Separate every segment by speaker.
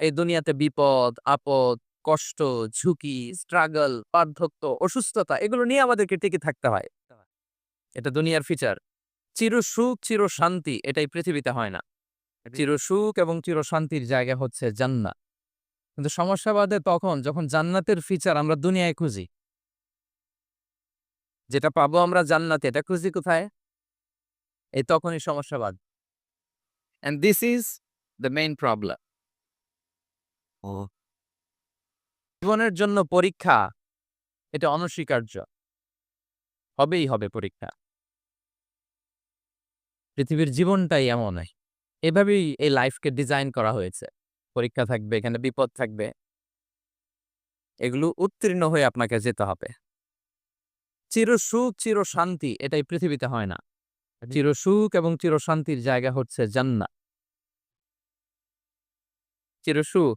Speaker 1: এই দুনিয়াতে বিপদ, আপদ, কষ্ট, ঝুঁকি, স্ট্রাগল, বার্ধক্য, অসুস্থতা এগুলো নিয়ে আমাদেরকে টিকে থাকতে হয়। এটা দুনিয়ার ফিচার। চির সুখ, চির শান্তি এটাই পৃথিবীতে হয় না। চির সুখ এবং চির শান্তির জায়গা হচ্ছে জান্নাত। কিন্তু সমস্যা বাধে তখন যখন জান্নাতের ফিচার আমরা দুনিয়ায় খুঁজি। যেটা পাবো আমরা জান্নাতে এটা খুঁজি কোথায়? এই তখনই সমস্যা বাদ And this is the main problem. জীবনের জন্য পরীক্ষা এটা অনস্বীকার্য। হবেই হবে পরীক্ষা। পৃথিবীর জীবনটাই এমন এভাবেই এই লাইফকে ডিজাইন করা হয়েছে। পরীক্ষা থাকবে, এখানে বিপদ থাকবে। এগুলো উত্তীর্ণ হয়ে আপনাকে যেতে হবে। চির সুখ, চির শান্তি এটাই পৃথিবীতে হয় না। চির সুখ এবং চির শান্তির জায়গা হচ্ছে জান্নাত। চির সুখ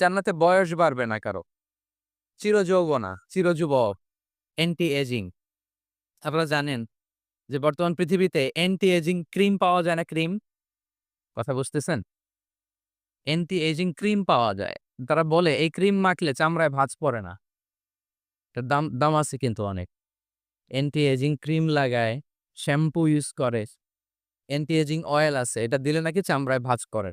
Speaker 1: জান্নাতে বয়স বাড়বে না কারও। চিরযৌবনা, চিরযুবক, অ্যান্টি এজিং। আপনারা জানেন যে বর্তমান পৃথিবীতে অ্যান্টি এজিং ক্রিম পাওয়া যায় না ক্রিম? কথা বুঝতেছেন? অ্যান্টি এজিং ক্রিম পাওয়া যায়। তারা বলে এই ক্রিম মাখলে চামড়ায় ভাঁজ পড়ে না। এটার দাম দাম আছে কিন্তু অনেক। অ্যান্টি এজিং ক্রিম লাগায়, শ্যাম্পু ইউজ করে, অ্যান্টি এজিং অয়েল আছে এটা দিলে নাকি চামড়ায় ভাঁজ করে।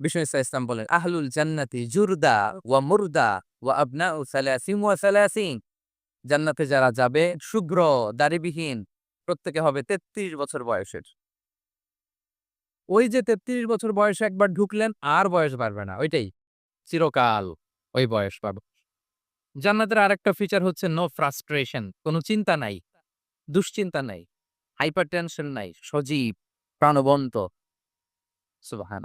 Speaker 1: বিষ্ণু ইসা ইসলাম বলেন, আহলুল জান্নাতি জুরদা ওয়া মুরদা ওয়া আবনা ও সালাসিম ওয়া সালাসিন। জান্নাতে যারা যাবে শুভ্র দাড়িবিহীন প্রত্যেকে হবে তেত্রিশ বছর বয়সের। ওই যে তেত্রিশ বছর বয়সে একবার ঢুকলেন, আর বয়স বাড়বে না, ওইটাই, চিরকাল ওই বয়স পাবো। জান্নাতের আরেকটা ফিচার হচ্ছে নো ফ্রাস্ট্রেশন কোনো চিন্তা নাই, দুশ্চিন্তা নাই হাইপার টেনশন নাই, সজীব, প্রাণবন্ত সুবাহান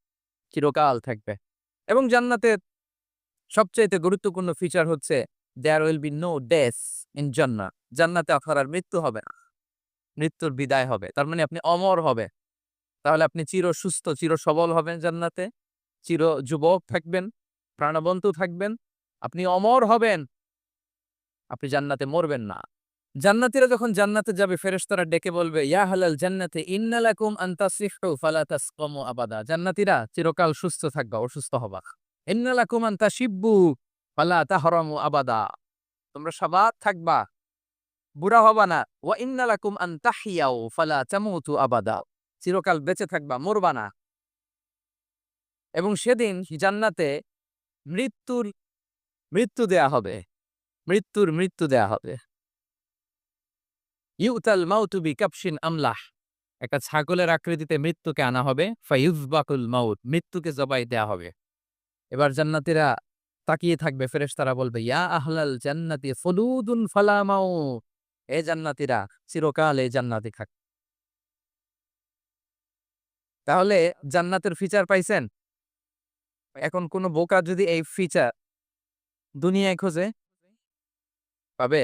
Speaker 1: চিরকাল থাকবে। এবং জান্নাতের সবচাইতে গুরুত্বপূর্ণ ফিচার হচ্ছে there will be no death in জান্নাত জান্নাতে আপনার আর মৃত্যু হবে না। মৃত্যুর বিদায় হবে। তার মানে আপনি অমর হবে। তাহলে আপনি চির সুস্থ, চির সবল হবেন জান্নাতে। চির যুবক থাকবেন, প্রাণবন্ত থাকবেন। আপনি অমর হবেন। আপনি জান্নাতে মরবেন না। জান্নাতীরা যখন জান্নাতে যাবে, ফেরেশতারা ডেকে বলবে, ইয়া হালাল জান্নাতে ইন্নালাকুম আন তাসিহু, ফালা তাসকামু আবাদা। জান্নাতীরা চিরকাল সুস্থ থাকবা, অসুস্থ হবা। ইন্নালাকুম আন তাশিব্বু ফালা তাহরামু আবাদা। তোমরা সবাত থাকবা, বুড়া হবা না। ওয়া ইন্না লাকুম আন তাহিয়াও ফালা তামুতু আবাদা। চিরকাল বেঁচে থাকবা, মরবা না। এবং সেদিন জান্নাতে মৃত্যুর, মৃত্যু দেয়া হবে। মৃত্যুর মৃত্যু দেয়া হবে। ইউতাল মাউতু বি কাপসিন আমলাহ। একটা ছাগলের আকৃতিতে মৃত্যুকে আনা হবে ফাইউজবাকুল মাউত, মৃত্যুকে জবাই দেয়া হবে। এবার জান্নাতীরা তাকিয়ে থাকবে ফেরেশ তারা বলবে, ইয়া আহলাল জান্নাতি ফলুদুন ফালামাউ এ জান্নাতীরা, চিরকাল এই জান্নাতে থাক। তাহলে জান্নাতের ফিচার পাইছেন? এখন কোন বোকা যদি এই ফিচার দুনিয়ায় খোঁজে, পাবে?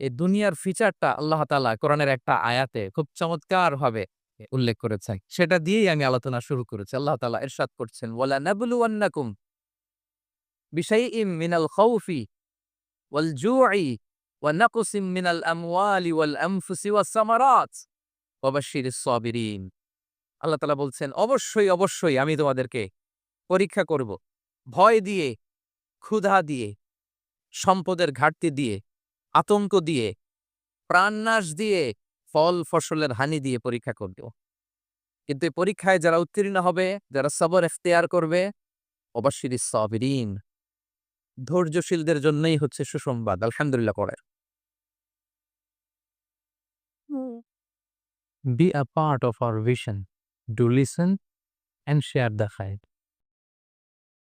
Speaker 1: এই দুনিয়ার ফিচারটা আল্লাহ তালা কোরআনের একটা আয়াতে খুব চমৎকার ভাবে উল্লেখ করেছেন। সেটা দিয়েই আমি আলোচনা শুরু করেছি। আল্লাহ তালা এরশাদ করছেন ওয়ালা ওয়াল জু'i ওয়া নাকসিম মিনাল আমওয়ালি ওয়াল আনফুসি ওয়াস সামারাত ওয়া বাশশিরিস সাবিরিন। আল্লাহ তাআলা বলছেন, অবশ্যই অবশ্যই আমি তোমাদেরকে পরীক্ষা করব। ভয় দিয়ে, ক্ষুধা দিয়ে, সম্পদের ঘাটতি দিয়ে আতঙ্ক দিয়ে, প্রাণনাশ দিয়ে ফল ফসলের হানি দিয়ে পরীক্ষা করব কিন্তু এই পরীক্ষায় যারা উত্তীর্ণ হবে, যারা সবর এখতিয়ার করবে, অবশ্যই সাবিরিন ধৈর্যশীলদের জন্যই হচ্ছে সুসংবাদ, আলহামদুলিল্লাহ করে Be a part of our vision. Do listen and share the khair.